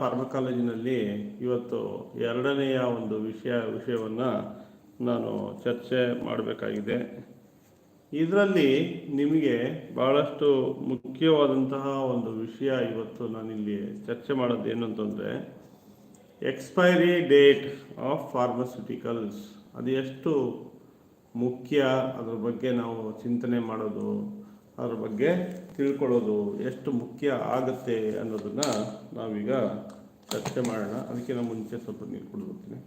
ಫಾರ್ಮಕಾಲಜಿನಲ್ಲಿ ಇವತ್ತು ಎರಡನೆಯ ಒಂದು ವಿಷಯ, ವಿಷಯವನ್ನು ನಾನು ಚರ್ಚೆ ಮಾಡಬೇಕಾಗಿದೆ. ಇದರಲ್ಲಿ ನಿಮಗೆ ಬಹಳಷ್ಟು ಮುಖ್ಯವಾದಂತಹ ಒಂದು ವಿಷಯ ಇವತ್ತು ನಾನಿಲ್ಲಿ ಚರ್ಚೆ ಮಾಡೋದು ಏನು ಅಂತಂದರೆ ಎಕ್ಸ್ಪೈರಿ ಡೇಟ್ ಆಫ್ ಫಾರ್ಮಸ್ಯೂಟಿಕಲ್ಸ್ ಅದು ಎಷ್ಟು ಮುಖ್ಯ, ಅದ್ರ ಬಗ್ಗೆ ನಾವು ಚಿಂತನೆ ಮಾಡೋದು, ಅದ್ರ ಬಗ್ಗೆ ತಿಳ್ಕೊಳ್ಳೋದು ಎಷ್ಟು ಮುಖ್ಯ ಆಗುತ್ತೆ ಅನ್ನೋದನ್ನು ನಾವೀಗ ಚರ್ಚೆ ಮಾಡೋಣ. ಅದಕ್ಕಿಂತ ಮುಂಚೆ ಸ್ವಲ್ಪ ನೀರು ಕುಡಿದ್ಬಿಡ್ತೀನಿ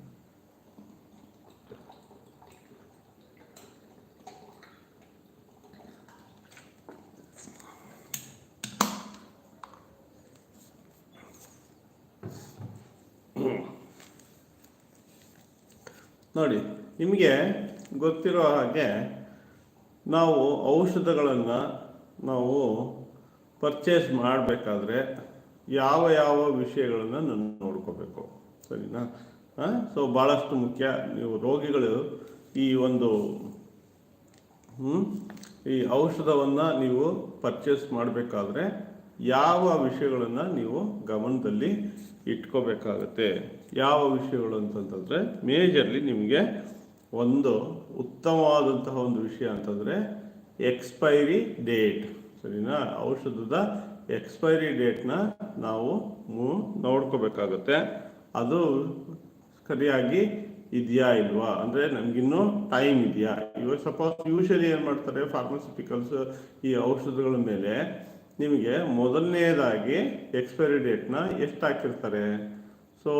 ನೋಡಿ, ನಿಮಗೆ ಗೊತ್ತಿರೋ ಹಾಗೆ ನಾವು ಔಷಧಗಳನ್ನು ನಾವು ಪರ್ಚೇಸ್ ಮಾಡಬೇಕಾದ್ರೆ ಯಾವ ಯಾವ ವಿಷಯಗಳನ್ನು ನಾನು ನೋಡ್ಕೋಬೇಕು. ಸರಿನಾ? ಸೊ ಭಾಳಷ್ಟು ಮುಖ್ಯ ನೀವು ರೋಗಿಗಳು ಈ ಒಂದು? ಈ ಔಷಧವನ್ನು ನೀವು ಪರ್ಚೇಸ್ ಮಾಡಬೇಕಾದ್ರೆ ಯಾವ ವಿಷಯಗಳನ್ನು ನೀವು ಗಮನದಲ್ಲಿ ಇಟ್ಕೋಬೇಕಾಗತ್ತೆ. ಯಾವ ವಿಷಯಗಳು ಅಂತಂತಂದರೆ ಮೇಜರ್ಲಿ ನಿಮಗೆ ಒಂದು ಉತ್ತಮವಾದಂತಹ ಒಂದು ವಿಷಯ ಅಂತಂದರೆ ಎಕ್ಸ್ಪೈರಿ ಡೇಟ್ ಸರಿನಾ? ಔಷಧದ ಎಕ್ಸ್ಪೈರಿ ಡೇಟ್ನ ನಾವು ನೋಡ್ಕೋಬೇಕಾಗತ್ತೆ. ಅದು ಸರಿಯಾಗಿ ಇದೆಯಾ ಇಲ್ವಾ? ಅಂದರೆ ನಮಗಿನ್ನೂ ಟೈಮ್ ಇದೆಯಾ? ಇವಾಗ ಸಪೋಸ್ ಯೂಶಲಿ ಏನು ಮಾಡ್ತಾರೆ ಫಾರ್ಮಾಸ್ಯೂಟಿಕಲ್ಸ್ ಈ ಔಷಧಗಳ ಮೇಲೆ ನಿಮಗೆ ಮೊದಲನೇದಾಗಿ ಎಕ್ಸ್ಪೈರಿ ಡೇಟ್ನ ಎಷ್ಟು ಹಾಕಿರ್ತಾರೆ ಸೊ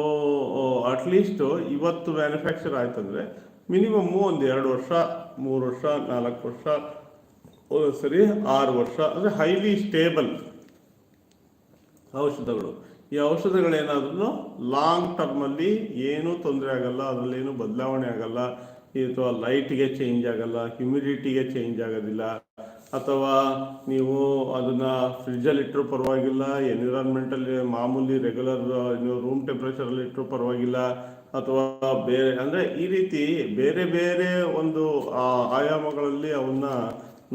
ಅಟ್ಲೀಸ್ಟು ಇವತ್ತು ಮ್ಯಾನುಫ್ಯಾಕ್ಚರ್ ಆಯ್ತಂದ್ರೆ ಮಿನಿಮಮ್ ಒಂದು ಎರಡು ವರ್ಷ, ಮೂರು ವರ್ಷ, ನಾಲ್ಕು ವರ್ಷ ಸರಿ, ಆರು ವರ್ಷ. ಅಂದರೆ ಹೈಲಿ ಸ್ಟೇಬಲ್ ಔಷಧಗಳು. ಈ ಔಷಧಗಳೇನಾದ್ರೂ ಲಾಂಗ್ ಟರ್ಮಲ್ಲಿ ಏನೂ ತೊಂದರೆ ಆಗಲ್ಲ ಅದರಲ್ಲಿ ಏನು ಬದಲಾವಣೆ ಆಗಲ್ಲ ಅಥವಾ ಲೈಟ್ಗೆ ಚೇಂಜ್ ಆಗಲ್ಲ ಹ್ಯುಮಿಡಿಟಿಗೆ ಚೇಂಜ್ ಆಗೋದಿಲ್ಲ, ಅಥವಾ ನೀವು ಅದನ್ನ ಫ್ರಿಜ್ಜಲ್ಲಿ ಇಟ್ಟರೂ ಪರವಾಗಿಲ್ಲ ಎನ್ವಿರಾನ್ಮೆಂಟಲ್ಲಿ ಮಾಮೂಲಿ ರೆಗ್ಯುಲರ್ ನೀವು ರೂಮ್ ಟೆಂಪ್ರೇಚರಲ್ಲಿ ಇಟ್ಟರೂ ಪರವಾಗಿಲ್ಲ, ಅಥವಾ ಬೇರೆ, ಅಂದರೆ ಈ ರೀತಿ ಬೇರೆ ಬೇರೆ ಒಂದು ಆಯಾಮಗಳಲ್ಲಿ ಅವನ್ನ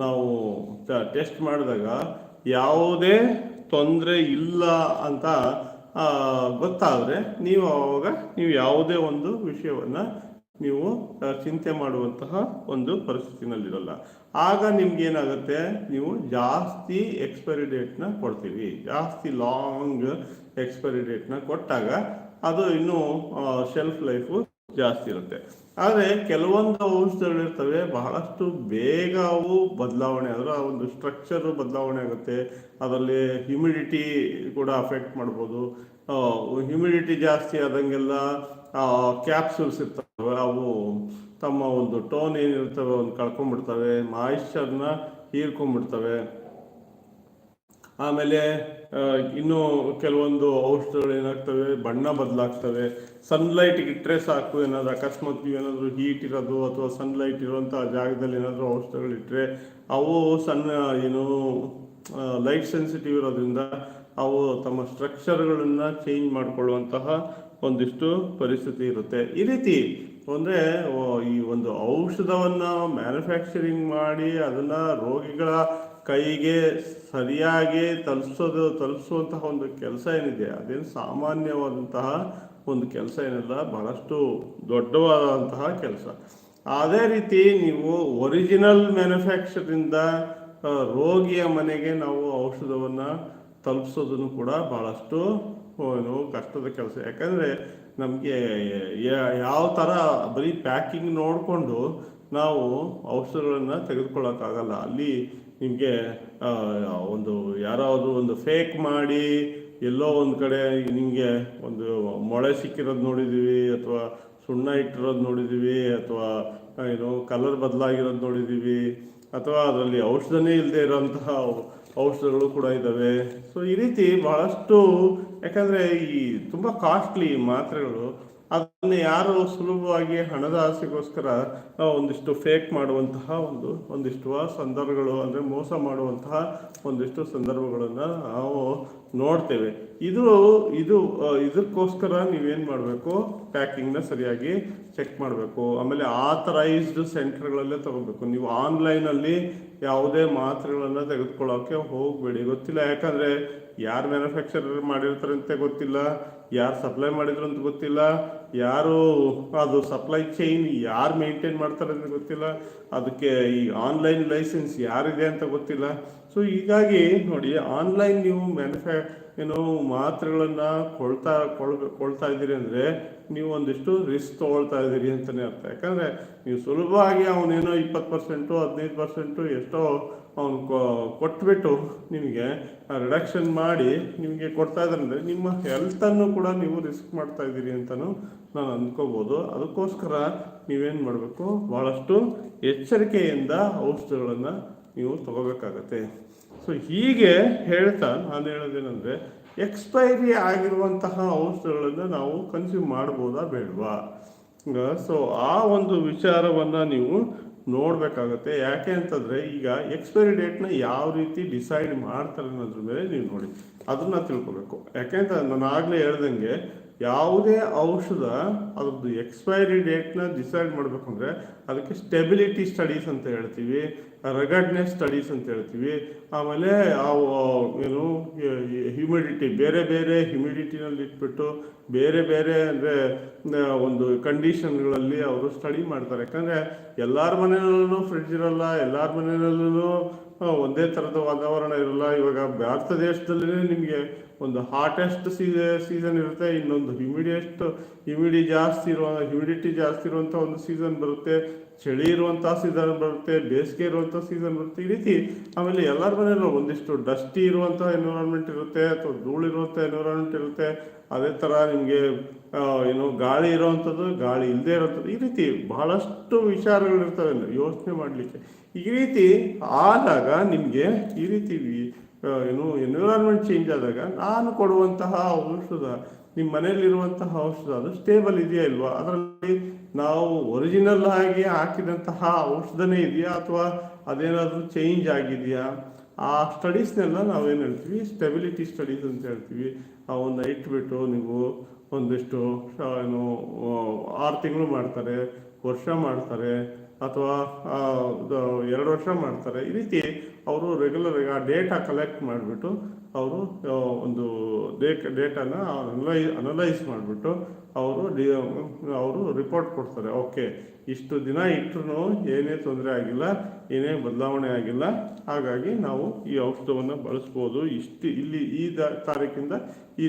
ನಾವು ಟೆಸ್ಟ್ ಮಾಡಿದಾಗ ಯಾವುದೇ ತೊಂದರೆ ಇಲ್ಲ ಅಂತ ಗೊತ್ತಾದರೆ ನೀವು ಆವಾಗ ನೀವು ಯಾವುದೇ ಒಂದು ವಿಷಯವನ್ನು ನೀವು ಚಿಂತೆ ಮಾಡುವಂತಹ ಒಂದು ಪರಿಸ್ಥಿತಿನಲ್ಲಿರಲ್ಲ. ಆಗ ನಿಮ್ಗೆ ಏನಾಗುತ್ತೆ? ನೀವು ಜಾಸ್ತಿ ಎಕ್ಸ್ಪೈರಿ ಡೇಟ್ನ ಕೊಡ್ತೀವಿ. ಜಾಸ್ತಿ ಲಾಂಗ್ ಎಕ್ಸ್ಪೈರಿ ಡೇಟ್ನ ಕೊಟ್ಟಾಗ ಅದು ಇನ್ನೂ ಶೆಲ್ಫ್ ಲೈಫು ಜಾಸ್ತಿ ಇರುತ್ತೆ. ಆದರೆ ಕೆಲವೊಂದು ಔಷಧಗಳಿರ್ತವೆ ಬಹಳಷ್ಟು ಬೇಗ ಅವು ಬದಲಾವಣೆ ಅದರ ಒಂದು ಸ್ಟ್ರಕ್ಚರು ಬದಲಾವಣೆ ಆಗುತ್ತೆ. ಅದರಲ್ಲಿ ಹ್ಯುಮಿಡಿಟಿ ಕೂಡ ಅಫೆಕ್ಟ್ ಮಾಡ್ಬೋದು. ಹ್ಯುಮಿಡಿಟಿ ಜಾಸ್ತಿ ಆದಂಗೆಲ್ಲ ಕ್ಯಾಪ್ಸೂಲ್ಸ್ ಇರ್ತವೆ. ಅವು ತಮ್ಮ ಒಂದು ಟೋನ್ ಏನಿರ್ತವೆ ಒಂದು ಕಳ್ಕೊಂಡ್ಬಿಡ್ತವೆ. ಮಾಯಿಶ್ಚರ್ನ ಹೀರ್ಕೊಂಡ್ಬಿಡ್ತವೆ. ಆಮೇಲೆ ಆ, ಇನ್ನು ಕೆಲವೊಂದು ಔಷಧಗಳು ಏನಾಗ್ತವೆ? ಬಣ್ಣ ಬದಲಾಗ್ತವೆ. ಸನ್ಲೈಟ್ ಇಟ್ಟರೆ ಸಾಕು, ಏನಾದರೂ ಅಕಸ್ಮಾತ್ ನೀವೇನಾದರೂ ಹೀಟ್ ಇರೋದು ಅಥವಾ ಸನ್ಲೈಟ್ ಇರುವಂಥ ಜಾಗದಲ್ಲಿ ಏನಾದರೂ ಔಷಧಗಳು ಇಟ್ಟರೆ ಅವು ಸಣ್ಣ, ಏನು ಲೈಟ್ ಸೆನ್ಸಿಟಿವ್ ಇರೋದ್ರಿಂದ ಅವು ತಮ್ಮ ಸ್ಟ್ರಕ್ಚರ್ಗಳನ್ನು ಚೇಂಜ್ ಮಾಡಿಕೊಳ್ಳುವಂತಹ ಒಂದಿಷ್ಟು ಪರಿಸ್ಥಿತಿ ಇರುತ್ತೆ. ಈ ರೀತಿ ಅಂದರೆ ಈ ಒಂದು ಔಷಧವನ್ನು ಮ್ಯಾನುಫ್ಯಾಕ್ಚರಿಂಗ್ ಮಾಡಿ, ಅದನ್ನು ರೋಗಿಗಳ ಕೈಗೆ ಸರಿಯಾಗಿ ತಲುಪಿಸೋದು, ತಲುಪಿಸುವಂತಹ ಒಂದು ಕೆಲಸ ಏನಿದೆ, ಅದೇನು ಸಾಮಾನ್ಯವಾದಂತಹ ಒಂದು ಕೆಲಸ ಏನಿಲ್ಲ, ಬಹಳಷ್ಟು ದೊಡ್ಡವಾದಂತಹ ಕೆಲಸ. ಅದೇ ರೀತಿ ನೀವು ಒರಿಜಿನಲ್ ಮ್ಯಾನುಫ್ಯಾಕ್ಚರಿಂದ ರೋಗಿಯ ಮನೆಗೆ ನಾವು ಔಷಧವನ್ನು ತಲುಪಿಸೋದನ್ನು ಕೂಡ ಬಹಳಷ್ಟು ಏನು ಕಷ್ಟದ ಕೆಲಸ. ಯಾಕಂದರೆ ನಮಗೆ ಯಾವ ಥರ ಬರೀ ಪ್ಯಾಕಿಂಗ್ ನೋಡಿಕೊಂಡು ನಾವು ಔಷಧಗಳನ್ನು ತೆಗೆದುಕೊಳ್ಳೋಕ್ಕಾಗಲ್ಲ. ಅಲ್ಲಿ ನಿಮಗೆ ಒಂದು ಯಾರಾದರೂ ಒಂದು ಫೇಕ್ ಮಾಡಿ, ಎಲ್ಲೋ ಒಂದು ಕಡೆ ನಿಮಗೆ ಒಂದು ಮೊಳೆ ಸಿಕ್ಕಿರೋದು ನೋಡಿದ್ದೀವಿ ಅಥವಾ ಸುಣ್ಣ ಇಟ್ಟಿರೋದು ನೋಡಿದ್ದೀವಿ ಅಥವಾ ಏನು ಕಲರ್ ಬದಲಾಗಿರೋದು ನೋಡಿದ್ದೀವಿ ಅಥವಾ ಅದರಲ್ಲಿ ಔಷಧನೇ ಇಲ್ಲದೆ ಇರೋಂತಹ ಔಷಧಗಳು ಕೂಡ ಇದ್ದಾವೆ ಸೊ ಈ ರೀತಿ ಬಹಳಷ್ಟು, ಯಾಕಂದರೆ ಈ ತುಂಬ ಕಾಸ್ಟ್ಲಿ ಮಾತ್ರೆಗಳು ಯಾರು ಸುಲಭವಾಗಿ ಹಣದ ಆಸೆಗೋಸ್ಕರ ಒಂದಿಷ್ಟು ಫೇಕ್ ಮಾಡುವಂತಹ ಒಂದು, ಒಂದಿಷ್ಟು ಸಂದರ್ಭಗಳು ಅಂದರೆ ಮೋಸ ಮಾಡುವಂತಹ ಒಂದಿಷ್ಟು ಸಂದರ್ಭಗಳನ್ನು ನಾವು ನೋಡ್ತೇವೆ. ಇದು ಇದು ಇದಕ್ಕೋಸ್ಕರ ನೀವೇನು ಮಾಡಬೇಕು? ಪ್ಯಾಕಿಂಗ್ನ ಸರಿಯಾಗಿ ಚೆಕ್ ಮಾಡಬೇಕು. ಆಮೇಲೆ ಆಥರೈಸ್ಡ್ ಸೆಂಟರ್ಗಳಲ್ಲೇ ತಗೋಬೇಕು. ನೀವು ಆನ್ಲೈನಲ್ಲಿ ಯಾವುದೇ ಮಾತ್ರೆಗಳನ್ನು ತೆಗೆದುಕೊಳ್ಳೋಕೆ ಹೋಗಬೇಡಿ. ಗೊತ್ತಿಲ್ಲ. ಯಾಕಂದರೆ ಯಾರು ಮ್ಯಾನುಫ್ಯಾಕ್ಚರರ್ ಮಾಡಿರ್ತಾರೆ ಅಂತ ಗೊತ್ತಿಲ್ಲ, ಯಾರು ಸಪ್ಲೈ ಮಾಡಿದ್ರು ಅಂತ ಗೊತ್ತಿಲ್ಲ, ಯಾರು ಅದು ಸಪ್ಲೈ ಚೈನ್ ಯಾರು ಮೇಂಟೈನ್ ಮಾಡ್ತಾರೆ ಅಂತ ಗೊತ್ತಿಲ್ಲ, ಅದಕ್ಕೆ ಈ ಆನ್ಲೈನ್ ಲೈಸೆನ್ಸ್ ಯಾರಿದೆ ಅಂತ ಗೊತ್ತಿಲ್ಲ. ಸೊ ಹೀಗಾಗಿ ನೋಡಿ ಆನ್ಲೈನ್ ನೀವು ಮ್ಯಾನುಫ್ಯಾ ಏನು ಮಾತ್ರೆಗಳನ್ನು ಕೊಳ್ತಾ ಕೊಳ್ ಕೊಳ್ತಾ ಇದ್ದೀರಿ ಅಂದರೆ ನೀವು ಒಂದಿಷ್ಟು ರಿಸ್ಕ್ ತೊಗೊಳ್ತಾ ಇದ್ದೀರಿ ಅಂತಲೇ ಅರ್ಥ. ಯಾಕಂದರೆ ನೀವು ಸುಲಭವಾಗಿ ಅವನೇನೋ ಇಪ್ಪತ್ತು ಪರ್ಸೆಂಟು ಹದಿನೈದು ಪರ್ಸೆಂಟು ಎಷ್ಟೋ ಅವನು ಕೊಟ್ಬಿಟ್ಟು ನಿಮಗೆ ರಿಡಕ್ಷನ್ ಮಾಡಿ ನಿಮಗೆ ಕೊಡ್ತಾ ಇದ್ದಾರೆ ನಿಮ್ಮ ಹೆಲ್ತನ್ನು ಕೂಡ ನೀವು ರಿಸ್ಕ್ ಮಾಡ್ತಾ ಇದ್ದೀರಿ ಅಂತಲೂ ನಾನು ಅಂದ್ಕೋಬೋದು ಅದಕ್ಕೋಸ್ಕರ ನೀವೇನು ಮಾಡಬೇಕು? ಭಾಳಷ್ಟು ಎಚ್ಚರಿಕೆಯಿಂದ ಔಷಧಗಳನ್ನು ನೀವು ತಗೋಬೇಕಾಗತ್ತೆ. ಸೊ ಹೀಗೆ ಹೇಳ್ತಾ ನಾನು ಹೇಳೋದೇನೆಂದರೆ ಎಕ್ಸ್ಪೈರಿ ಆಗಿರುವಂತಹ ಔಷಧಗಳನ್ನು ನಾವು ಕನ್ಸ್ಯೂಮ್ ಮಾಡ್ಬೋದಾ ಬೇಡವಾ? ಸೊ ಆ ಒಂದು ವಿಚಾರವನ್ನು ನೀವು ನೋಡಬೇಕಾಗತ್ತೆ. ಯಾಕೆ ಅಂತಂದರೆ ಈಗ ಎಕ್ಸ್ಪೈರಿ ಡೇಟ್ನ ಯಾವ ರೀತಿ ಡಿಸೈಡ್ ಮಾಡ್ತಾರೆ ಅನ್ನೋದ್ರ ಮೇಲೆ ನೀವು ನೋಡಿ. ಅದನ್ನು ತಿಳ್ಕೊಬೇಕು. ಯಾಕೆಂತ ನಾನು ಆಗಲೇ ಹೇಳ್ದಂಗೆ ಯಾವುದೇ ಔಷಧ ಅದ್ರದ್ದು ಎಕ್ಸ್ಪೈರಿ ಡೇಟ್ನ ಡಿಸೈಡ್ ಮಾಡಬೇಕಂದ್ರೆ ಅದಕ್ಕೆ ಸ್ಟೆಬಿಲಿಟಿ ಸ್ಟಡೀಸ್ ಅಂತ ಹೇಳ್ತೀವಿ ರಗಡ್ನೆಸ್ ಸ್ಟಡೀಸ್ ಅಂತ ಹೇಳ್ತೀವಿ. ಆಮೇಲೆ ಏನು ಹ್ಯುಮಿಡಿಟಿ ಬೇರೆ ಬೇರೆ ಹ್ಯುಮಿಡಿಟಿನಲ್ಲಿ ಇಟ್ಬಿಟ್ಟು ಬೇರೆ ಬೇರೆ ಅಂದರೆ ಒಂದು ಕಂಡೀಷನ್ಗಳಲ್ಲಿ ಅವರು ಸ್ಟಡಿ ಮಾಡ್ತಾರೆ. ಯಾಕಂದರೆ ಎಲ್ಲರ ಮನೆಯಲ್ಲೂ ಫ್ರಿಡ್ಜ್ ಇರಲ್ಲ, ಎಲ್ಲರ ಮನೆಯಲ್ಲೂ ಒಂದೇ ಥರದ ವಾತಾವರಣ ಇರಲ್ಲ. ಇವಾಗ ಭಾರತ ದೇಶದಲ್ಲೇ ನಿಮಗೆ ಒಂದು ಹಾಟೆಸ್ಟ್ ಸೀಸ ಸೀಸನ್ ಇರುತ್ತೆ. ಇನ್ನೊಂದು ಹ್ಯುಮಿಡಿಯೆಸ್ಟ್ ಹ್ಯುಮಿಡಿ ಜಾಸ್ತಿ ಇರುವ ಹ್ಯುಮಿಡಿಟಿ ಜಾಸ್ತಿ ಇರುವಂಥ ಒಂದು ಸೀಸನ್ ಬರುತ್ತೆ. ಚಳಿ ಇರುವಂಥ ಸೀಸನ್ ಬರುತ್ತೆ. ಬೇಸಿಗೆ ಇರುವಂಥ ಸೀಸನ್ ಬರುತ್ತೆ. ಈ ರೀತಿ ಆಮೇಲೆ ಎಲ್ಲರ ಮನೆಯಲ್ಲೂ ಒಂದಿಷ್ಟು ಡಸ್ಟಿ ಇರುವಂಥ ಎನ್ವಿರಾನ್ಮೆಂಟ್ ಇರುತ್ತೆ, ಅಥವಾ ಧೂಳಿರುವಂಥ ಎನ್ವಿರಾನ್ಮೆಂಟ್ ಇರುತ್ತೆ. ಅದೇ ಥರ ನಿಮಗೆ ಏನು ಗಾಳಿ ಇರೋವಂಥದ್ದು ಗಾಳಿ ಇಲ್ಲದೆ ಇರೋಂಥದ್ದು ಈ ರೀತಿ ಬಹಳಷ್ಟು ವಿಚಾರಗಳಿರ್ತವೆ ಯೋಚನೆ ಮಾಡಲಿಕ್ಕೆ. ಈ ರೀತಿ ಆದಾಗ ನಿಮಗೆ ಈ ರೀತಿ ಏನು ಎನ್ವಿರಾನ್ಮೆಂಟ್ ಚೇಂಜ್ ಆದಾಗ ನಾನು ಕೊಡುವಂತಹ ಔಷಧ ನಿಮ್ಮ ಮನೆಯಲ್ಲಿರುವಂತಹ ಔಷಧ, ಅದು ಸ್ಟೇಬಲ್ ಇದೆಯಾ ಇಲ್ವಾ? ಅದರಲ್ಲಿ ನಾವು ಒರಿಜಿನಲ್ ಆಗಿ ಹಾಕಿದಂತಹ ಔಷಧನೇ ಇದೆಯಾ? ಅಥವಾ ಅದೇನಾದರೂ ಚೇಂಜ್ ಆಗಿದೆಯಾ? ಆ ಸ್ಟಡೀಸ್ನೆಲ್ಲ ನಾವೇನು ಹೇಳ್ತೀವಿ ಸ್ಟೆಬಿಲಿಟಿ ಸ್ಟಡೀಸ್ ಅಂತ ಹೇಳ್ತೀವಿ. ಅವನ್ನ ಇಟ್ಬಿಟ್ಟು ನೀವು ಒಂದಿಷ್ಟು ಏನು ಆರು ತಿಂಗಳು ಮಾಡ್ತಾರೆ, ವರ್ಷ ಮಾಡ್ತಾರೆ, ಅಥವಾ ಎರಡು ವರ್ಷ ಮಾಡ್ತಾರೆ. ಈ ರೀತಿ ಅವರು ರೆಗ್ಯುಲರ್ ಆ ಡೇಟಾ ಕಲೆಕ್ಟ್ ಮಾಡಿಬಿಟ್ಟು ಅವರು ಒಂದು ಡೇಟ್ ಡೇಟಾನ ಅನಲೈ ಅನಲೈಸ್ ಮಾಡಿಬಿಟ್ಟು ಅವರು ಅವರು ರಿಪೋರ್ಟ್ ಕೊಡ್ತಾರೆ. ಓಕೆ ಇಷ್ಟು ದಿನ ಇಟ್ಟರೂ ಏನೇ ತೊಂದರೆ ಆಗಿಲ್ಲ ಏನೇ ಬದಲಾವಣೆ ಆಗಿಲ್ಲ. ಹಾಗಾಗಿ ನಾವು ಈ ಔಷಧವನ್ನು ಬಳಸ್ಬೋದು. ಇಷ್ಟು ಇಲ್ಲಿ ಈ ತಾರೀಕಿಂದ ಈ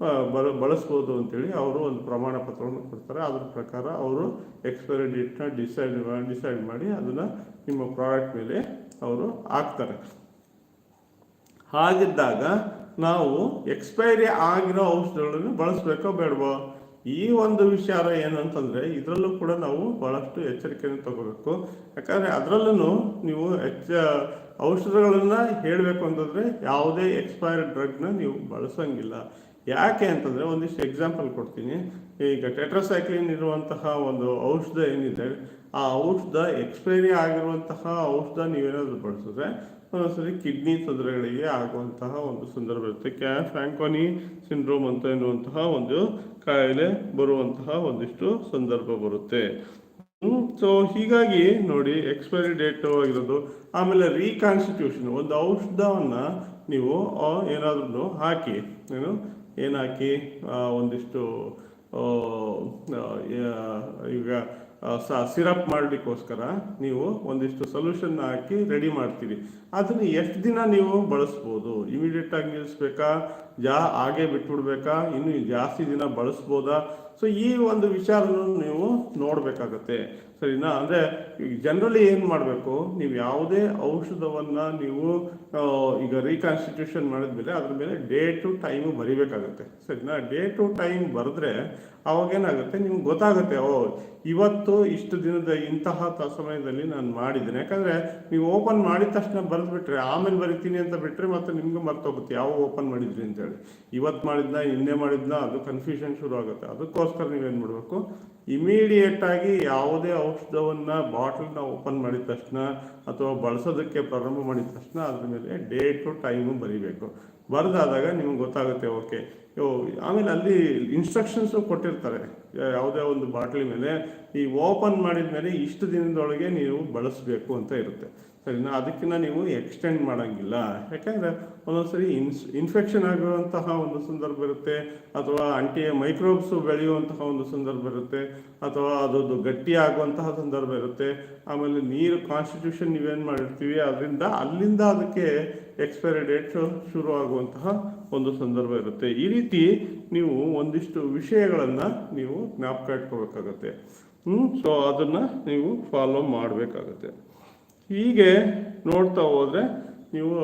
ಆ, ಬಳ ಬಳಸ್ಬೋದು ಅಂತೇಳಿ ಅವರು ಒಂದು ಪ್ರಮಾಣ ಪತ್ರವನ್ನು ಕೊಡ್ತಾರೆ. ಅದ್ರ ಪ್ರಕಾರ ಅವರು ಎಕ್ಸ್ಪೈರಿ ಡೇಟ್ನ ಡಿಸೈಡ್ ಡಿಸೈಡ್ ಮಾಡಿ ಅದನ್ನು ನಿಮ್ಮ ಪ್ರಾಡಕ್ಟ್ ಮೇಲೆ ಅವರು ಹಾಕ್ತಾರೆ. ಹಾಗಿದ್ದಾಗ ನಾವು ಎಕ್ಸ್ಪೈರಿ ಆಗಿರೋ ಔಷಧಗಳನ್ನು ಬಳಸಬೇಕೋ ಬೇಡವೋ? ಈ ಒಂದು ವಿಚಾರ ಏನಂತಂದರೆ, ಇದರಲ್ಲೂ ಕೂಡ ನಾವು ಭಾಳಷ್ಟು ಎಚ್ಚರಿಕೆಯನ್ನು ತಗೋಬೇಕು. ಯಾಕಂದರೆ ಅದರಲ್ಲೂ ನೀವು ಹೆಚ್ಚ ಔಷಧಗಳನ್ನು ಹೇಳಬೇಕು ಅಂತಂದರೆ ಯಾವುದೇ ಎಕ್ಸ್ಪೈರ್ಡ್ ಡ್ರಗ್ನ ನೀವು ಬಳಸೋಂಗಿಲ್ಲ. ಯಾಕೆ ಅಂತಂದರೆ ಒಂದಿಷ್ಟು ಎಕ್ಸಾಂಪಲ್ ಕೊಡ್ತೀನಿ. ಈಗ ಟೆಟ್ರಾಸೈಕ್ಲಿನ್ ಇರುವಂತಹ ಒಂದು ಔಷಧ ಏನಿದೆ, ಆ ಔಷಧ ಎಕ್ಸ್ಪೈರಿ ಆಗಿರುವಂತಹ ಔಷಧ ನೀವೇನಾದರೂ ಬಳಸಿದ್ರೆ ಒಂದೊಂದ್ಸರಿ ಕಿಡ್ನಿ ತೊಂದರೆಗಳಿಗೆ ಆಗುವಂತಹ ಒಂದು ಸಂದರ್ಭ ಇರುತ್ತೆ. ಕ್ಯಾ ಫ್ರಾಂಕೋನಿ ಸಿಂಡ್ರೋಮ್ ಅಂತ ಎನ್ನುವಂತಹ ಒಂದು ಕಾಯಿಲೆ ಬರುವಂತಹ ಒಂದಿಷ್ಟು ಸಂದರ್ಭ ಬರುತ್ತೆ. ಸೊ ಹೀಗಾಗಿ ನೋಡಿ ಎಕ್ಸ್ಪೈರಿ ಡೇಟ್ ಆಗಿರೋದು, ಆಮೇಲೆ ರೀಕಾನ್ಸ್ಟಿಟ್ಯೂಷನ್ ಒಂದು ಔಷಧವನ್ನ ನೀವು ಏನಾದ್ರೂ ಹಾಕಿ, ಏನು ಏನಾಕಿ ಒಂದಿಷ್ಟು ಈಗ ಸಿರಪ್ ಮಾಡಲಿಕ್ಕೋಸ್ಕರ ನೀವು ಒಂದಿಷ್ಟು ಸೊಲ್ಯೂಷನ್ ಹಾಕಿ ರೆಡಿ ಮಾಡ್ತೀರಿ. ಅದನ್ನು ಎಷ್ಟು ದಿನ ನೀವು ಬಳಸ್ಬೋದು? ಇಮಿಡಿಯೇಟ್ ಆಗಿ ನಿಲ್ಲಿಸ್ಬೇಕಾ ಜಾ, ಹಾಗೆ ಬಿಟ್ಬಿಡ್ಬೇಕಾ? ಇನ್ನು ಜಾಸ್ತಿ ದಿನ ಬಳಸ್ಬೋದಾ? ಸೊ ಈ ಒಂದು ವಿಚಾರನ ನೀವು ನೋಡಬೇಕಾಗತ್ತೆ. ಸರಿನಾ? ಅಂದರೆ ಜನರಲಿ ಏನು ಮಾಡಬೇಕು? ನೀವು ಯಾವುದೇ ಔಷಧವನ್ನು ನೀವು ಈಗ ರೀಕಾನ್ಸ್ಟಿಟ್ಯೂಷನ್ ಮಾಡಿದ್ಮೇಲೆ ಅದ್ರ ಮೇಲೆ ಡೇ ಟು ಟೈಮು ಬರಿಬೇಕಾಗುತ್ತೆ. ಸರಿನಾ? ಡೇ ಟು ಟೈಮ್ ಬರೆದ್ರೆ ಅವಾಗೇನಾಗುತ್ತೆ ನಿಮ್ಗೆ ಗೊತ್ತಾಗುತ್ತೆ, ಓ, ಇವತ್ತು ಇಷ್ಟು ದಿನದ ಇಂತಹ ಸಮಯದಲ್ಲಿ ನಾನು ಮಾಡಿದ್ದೇನೆ. ಯಾಕಂದರೆ ನೀವು ಓಪನ್ ಮಾಡಿದ ತಕ್ಷಣ ಬರೆದ್ಬಿಟ್ರೆ, ಆಮೇಲೆ ಬರಿತೀನಿ ಅಂತ ಬಿಟ್ಟರೆ ಮತ್ತೆ ನಿಮ್ಗೆ ಮರ್ತೋಗುತ್ತೆ. ಯಾವ ಓಪನ್ ಮಾಡಿದ್ರಿ ಅಂತೇಳಿ ಇವತ್ತು ಮಾಡಿದ್ನ, ನಿನ್ನೆ ಮಾಡಿದ್ನ, ಅದು ಕನ್ಫ್ಯೂಷನ್ ಶುರು ಆಗುತ್ತೆ ಅದಕ್ಕೋಸ್ಕರ ನೀವೇನು ಮಾಡಬೇಕು? ಇಮಿಡಿಯೇಟ್ ಆಗಿ ಯಾವುದೇ ಔಷಧವನ್ನು ಬಾಟಲ್ನ ಓಪನ್ ಮಾಡಿದ ತಕ್ಷಣ ಅಥವಾ ಬಳಸೋದಕ್ಕೆ ಪ್ರಾರಂಭ ಮಾಡಿದ ತಕ್ಷಣ ಅದ್ರ ಮೇಲೆ ಡೇಟು ಟೈಮು ಬರಿಬೇಕು. ಬರೆದಾದಾಗ ನಿಮ್ಗೆ ಗೊತ್ತಾಗುತ್ತೆ, ಓಕೆ. ಆಮೇಲೆ ಅಲ್ಲಿ ಇನ್ಸ್ಟ್ರಕ್ಷನ್ಸು ಕೊಟ್ಟಿರ್ತಾರೆ. ಯಾವುದೇ ಒಂದು ಬಾಟ್ಲಿ ಮೇಲೆ ಈ ಓಪನ್ ಮಾಡಿದ ಮೇಲೆ ಇಷ್ಟು ದಿನದೊಳಗೆ ನೀವು ಬಳಸಬೇಕು ಅಂತ ಇರುತ್ತೆ. ಸರಿನಾ? ಅದಕ್ಕಿಂತ ನೀವು ಎಕ್ಸ್ಟೆಂಡ್ ಮಾಡಂಗಿಲ್ಲ. ಯಾಕಂದ್ರೆ ಒಂದೊಂದ್ಸರಿ ಇನ್ಸ್ ಇನ್ಫೆಕ್ಷನ್ ಆಗುವಂತಹ ಒಂದು ಸಂದರ್ಭ ಇರುತ್ತೆ, ಅಥವಾ ಅಂಟಿ ಮೈಕ್ರೋಬ್ಸ್ ಬೆಳೆಯುವಂತಹ ಒಂದು ಸಂದರ್ಭ ಇರುತ್ತೆ, ಅಥವಾ ಅದೊಂದು ಗಟ್ಟಿ ಆಗುವಂತಹ ಸಂದರ್ಭ ಇರುತ್ತೆ. ಆಮೇಲೆ ನೀರು ಕಾನ್ಸ್ಟಿಟ್ಯೂಷನ್ ನೀವೇನು ಮಾಡಿರ್ತೀವಿ, ಅದರಿಂದ ಅಲ್ಲಿಂದ ಅದಕ್ಕೆ ಎಕ್ಸ್ಪೈರಿ ಡೇಟ್ ಶುರು ಆಗುವಂತಹ ಒಂದು ಸಂದರ್ಭ ಇರುತ್ತೆ. ಈ ರೀತಿ ನೀವು ಒಂದಿಷ್ಟು ವಿಷಯಗಳನ್ನು ನೀವು ಜ್ಞಾಪಕ ಇಟ್ಕೋಬೇಕಾಗತ್ತೆ. ಹ್ಞೂ ಸೊ ಅದನ್ನು ನೀವು ಫಾಲೋ ಮಾಡಬೇಕಾಗತ್ತೆ. ಹೀಗೆ ನೋಡ್ತಾ ಹೋದರೆ ನೀವು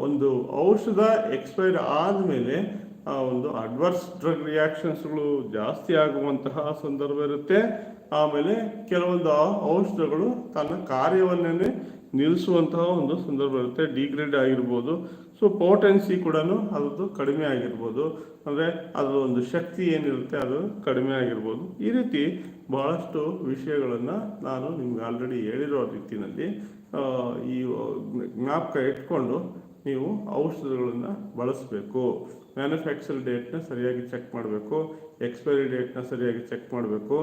ಒಂದು ಔಷಧ ಎಕ್ಸ್ಪೈರ್ ಆದಮೇಲೆ, ಆ, ಒಂದು ಅಡ್ವರ್ಸ್ ಡ್ರಗ್ ರಿಯಾಕ್ಷನ್ಸ್ಗಳು ಜಾಸ್ತಿ ಆಗುವಂತಹ ಸಂದರ್ಭ ಇರುತ್ತೆ. ಆಮೇಲೆ ಕೆಲವೊಂದು ಔಷಧಗಳು ತನ್ನ ಕಾರ್ಯವನ್ನೇ ನಿಲ್ಲಿಸುವಂತಹ ಒಂದು ಸಂದರ್ಭ ಇರುತ್ತೆ ಡಿಗ್ರೇಡ್ ಆಗಿರ್ಬೋದು. ಸೊ ಪೋಟೆನ್ಸಿ ಕೂಡ ಅದು ಕಡಿಮೆ ಆಗಿರ್ಬೋದು. ಅಂದರೆ ಅದು ಒಂದು ಶಕ್ತಿ ಏನಿರುತ್ತೆ, ಅದು ಕಡಿಮೆ ಆಗಿರ್ಬೋದು. ಈ ರೀತಿ ಬಹಳಷ್ಟು ವಿಷಯಗಳನ್ನು ನಾನು ನಿಮ್ಗೆ ಆಲ್ರೆಡಿ ಹೇಳಿರೋ ರೀತಿಯಲ್ಲಿ ಈ, ಜ್ಞಾಪಕ ಇಟ್ಕೊಂಡು ನೀವು ಔಷಧಗಳನ್ನು ಬಳಸಬೇಕು. ಮ್ಯಾನುಫ್ಯಾಕ್ಚರ್ ಡೇಟ್ನ ಸರಿಯಾಗಿ ಚೆಕ್ ಮಾಡಬೇಕು, ಎಕ್ಸ್ಪೈರಿ ಡೇಟ್ನ ಸರಿಯಾಗಿ ಚೆಕ್ ಮಾಡಬೇಕು.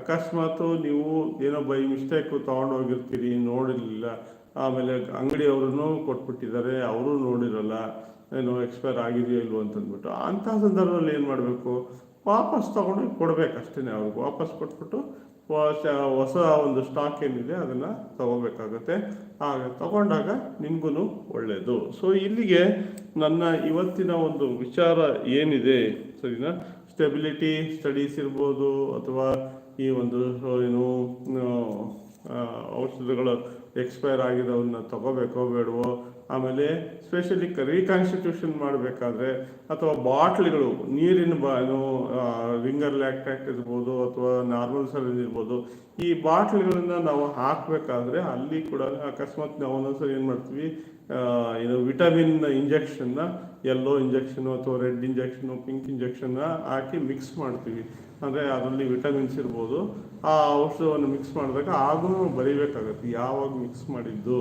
ಅಕಸ್ಮಾತ್ ನೀವು ಏನೋ ಬೈ ಮಿಸ್ಟೇಕು ತೊಗೊಂಡೋಗಿರ್ತೀರಿ ನೋಡಿರಲಿಲ್ಲ. ಆಮೇಲೆ ಅಂಗಡಿಯವ್ರೂ ಕೊಟ್ಬಿಟ್ಟಿದ್ದಾರೆ, ಅವರು ನೋಡಿರಲ್ಲ, ಏನು ಎಕ್ಸ್ಪೈರ್ ಆಗಿದೆಯೋ ಇಲ್ವೋ ಅಂತಂದ್ಬಿಟ್ಟು. ಅಂಥ ಸಂದರ್ಭದಲ್ಲಿ ಏನು ಮಾಡಬೇಕು? ವಾಪಸ್ ತೊಗೊಂಡು ಕೊಡ್ಬೇಕು ಅಷ್ಟೇ ಅವ್ರಿಗೆ. ವಾಪಸ್ ಕೊಟ್ಬಿಟ್ಟು ಹೊಸ ಒಂದು ಸ್ಟಾಕ್ ಏನಿದೆ ಅದನ್ನು ತಗೋಬೇಕಾಗತ್ತೆ. ಆಗ ತಗೊಂಡಾಗ ನಿಮಗೂ ಒಳ್ಳೆಯದು ಸೊ ಇಲ್ಲಿಗೆ ನನ್ನ ಇವತ್ತಿನ ಒಂದು ವಿಚಾರ ಏನಿದೆ, ಸರಿನಾ? ಸ್ಟೆಬಿಲಿಟಿ ಸ್ಟಡೀಸ್ ಇರ್ಬೋದು, ಅಥವಾ ಈ ಒಂದು ಏನು ಔಷಧಗಳು ಎಕ್ಸ್ಪೈರ್ ಆಗಿರೋದನ್ನ ತಗೋಬೇಕೋ ಬೇಡವೋ, ಆಮೇಲೆ ಸ್ಪೆಷಲಿ ರೀಕಾನ್ಸ್ಟಿಟ್ಯೂಷನ್ ಮಾಡಬೇಕಾದ್ರೆ, ಅಥವಾ ಬಾಟ್ಲಿಗಳು, ನೀರಿನ ಬಾ, ಏನು ರಿಂಗರ್ ಲ್ಯಾಕ್ಟ್ಯಾಕ್ಟ್ ಇರ್ಬೋದು, ಅಥವಾ ನಾರ್ಮಲ್ ಸರಿನ್ ಇರ್ಬೋದು, ಈ ಬಾಟ್ಲಿಗಳನ್ನು ನಾವು ಹಾಕಬೇಕಾದ್ರೆ ಅಲ್ಲಿ ಕೂಡ ಅಕಸ್ಮಾತ್ ನಾವು ಒಂದೊಂದ್ಸರಿ ಏನು ಮಾಡ್ತೀವಿ ಇದು ವಿಟಮಿನ್ ಇಂಜೆಕ್ಷನ್ನ ಯೆಲ್ಲೋ ಇಂಜೆಕ್ಷನು ಅಥವಾ ರೆಡ್ ಇಂಜೆಕ್ಷನು ಪಿಂಕ್ ಇಂಜೆಕ್ಷನ್ನ ಹಾಕಿ ಮಿಕ್ಸ್ ಮಾಡ್ತೀವಿ. ಅಂದರೆ ಅದರಲ್ಲಿ ವಿಟಮಿನ್ಸ್ ಇರ್ಬೋದು. ಆ ಔಷಧವನ್ನು ಮಿಕ್ಸ್ ಮಾಡಿದಾಗ ಆಗೂ ಬರೀಬೇಕಾಗತ್ತೆ. ಯಾವಾಗ ಮಿಕ್ಸ್ ಮಾಡಿದ್ದು,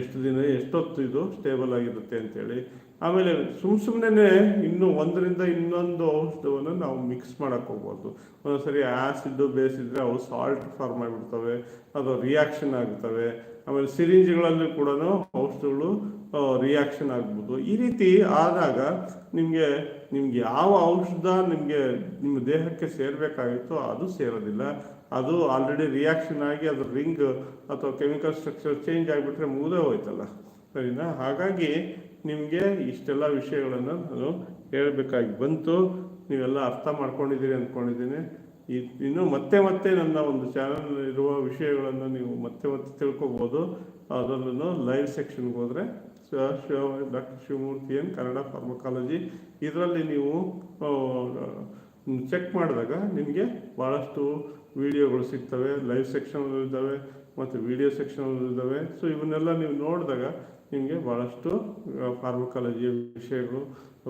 ಎಷ್ಟು ದಿನ, ಎಷ್ಟೊತ್ತು ಇದು ಸ್ಟೇಬಲ್ ಆಗಿರುತ್ತೆ ಅಂತೇಳಿ. ಆಮೇಲೆ ಸುಮ್ಮ ಸುಮ್ಮನೆ ಇನ್ನು ಒಂದರಿಂದ ಇನ್ನೊಂದು ಔಷಧವನ್ನು ನಾವು ಮಿಕ್ಸ್ ಮಾಡಕ್ಕೆ ಹೋಗ್ಬೋದು ಒಂದೊಂದ್ಸರಿ ಆ್ಯಸಿಡ್ ಬೇಸ್ ಅವು ಸಾಲ್ಟ್ ಫಾರ್ಮ್ ಆಗಿಬಿಡ್ತವೆ. ಅದು ರಿಯಾಕ್ಷನ್ ಆಗ್ತವೆ. ಆಮೇಲೆ ಸಿರಿಂಜ್ಗಳಲ್ಲಿ ಕೂಡ ಔಷಧಗಳು ರಿಯಾಕ್ಷನ್ ಆಗ್ಬೋದು. ಈ ರೀತಿ ಆದಾಗ ನಿಮಗೆ, ನಿಮ್ಗೆ ಯಾವ ಔಷಧ ನಿಮಗೆ ನಿಮ್ಮ ದೇಹಕ್ಕೆ ಸೇರಬೇಕಾಗಿತ್ತೋ ಅದು ಸೇರೋದಿಲ್ಲ. ಅದು ಆಲ್ರೆಡಿ ರಿಯಾಕ್ಷನ್ ಆಗಿ ಅದು ರಿಂಗ್ ಅಥವಾ ಕೆಮಿಕಲ್ ಸ್ಟ್ರಕ್ಚರ್ ಚೇಂಜ್ ಆಗಿಬಿಟ್ರೆ ಮುಗಿದೇ ಹೋಯ್ತಲ್ಲ. ಸರಿನಾ? ಹಾಗಾಗಿ ನಿಮಗೆ ಇಷ್ಟೆಲ್ಲ ವಿಷಯಗಳನ್ನು ನಾನು ಹೇಳಬೇಕಾಗಿ ಬಂತು. ನೀವೆಲ್ಲ ಅರ್ಥ ಮಾಡ್ಕೊಂಡಿದ್ದೀರಿ ಅಂದ್ಕೊಂಡಿದ್ದೀನಿ. ಇನ್ನು ಮತ್ತೆ ಮತ್ತೆ ನನ್ನ ಒಂದು ಚಾನಲ್ ಇರುವ ವಿಷಯಗಳನ್ನು ನೀವು ಮತ್ತೆ ಮತ್ತೆ ತಿಳ್ಕೊಬೋದು. ಅದನ್ನು ಲೈವ್ ಸೆಕ್ಷನ್ಗೆ ಹೋದರೆ Shiva doctor Shivamurthy N Kannada pharmacology ಇದರಲ್ಲಿ ನೀವು ಚೆಕ್ ಮಾಡಿದಾಗ ನಿಮಗೆ ಭಾಳಷ್ಟು ವಿಡಿಯೋಗಳು ಸಿಗ್ತವೆ. ಲೈವ್ ಸೆಕ್ಷನ್ ಇದ್ದಾವೆ ಮತ್ತು ವಿಡಿಯೋ ಸೆಕ್ಷನ್ ಇದ್ದಾವೆ. ಸೊ ಇವನ್ನೆಲ್ಲ ನೀವು ನೋಡಿದಾಗ ನಿಮಗೆ ಭಾಳಷ್ಟು ಫಾರ್ಮಕಾಲಜಿಯ ವಿಷಯಗಳು,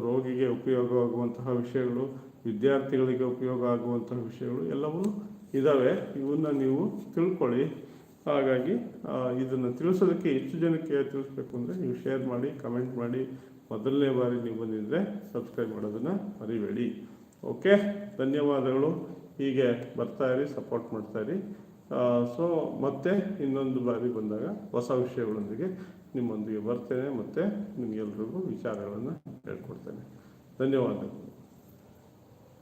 ರೋಗಿಗೆ ಉಪಯೋಗವಾಗುವಂತಹ ವಿಷಯಗಳು ವಿದ್ಯಾರ್ಥಿಗಳಿಗೆ ಉಪಯೋಗ ಆಗುವಂಥ ವಿಷಯಗಳು ಎಲ್ಲವೂ ಇದ್ದಾವೆ ಇವನ್ನ ನೀವು ತಿಳ್ಕೊಳ್ಳಿ. ಹಾಗಾಗಿ ಇದನ್ನು ತಿಳಿಸೋದಕ್ಕೆ ಹೆಚ್ಚು ಜನಕ್ಕೆ ತಿಳಿಸ್ಬೇಕು ಅಂದರೆ ನೀವು ಶೇರ್ ಮಾಡಿ, ಕಮೆಂಟ್ ಮಾಡಿ. ಮೊದಲನೇ ಬಾರಿ ನೀವು ಬಂದಿದ್ದರೆ ಸಬ್ಸ್ಕ್ರೈಬ್ ಮಾಡೋದನ್ನು ಮರಿಬೇಡಿ. ಓಕೆ? ಧನ್ಯವಾದಗಳು. ಹೀಗೆ ಬರ್ತಾಯಿರಿ ಸಪೋರ್ಟ್ ಮಾಡ್ತಾಯಿರಿ ಸೊ, ಮತ್ತೆ ಇನ್ನೊಂದು ಬಾರಿ ಬಂದಾಗ ಹೊಸ ವಿಷಯಗಳೊಂದಿಗೆ ನಿಮ್ಮೊಂದಿಗೆ ಬರ್ತೇನೆ. ಮತ್ತು ನಿಮಗೆಲ್ರಿಗೂ ವಿಚಾರಗಳನ್ನು ಹೇಳ್ಕೊಡ್ತೇನೆ. ಧನ್ಯವಾದಗಳು.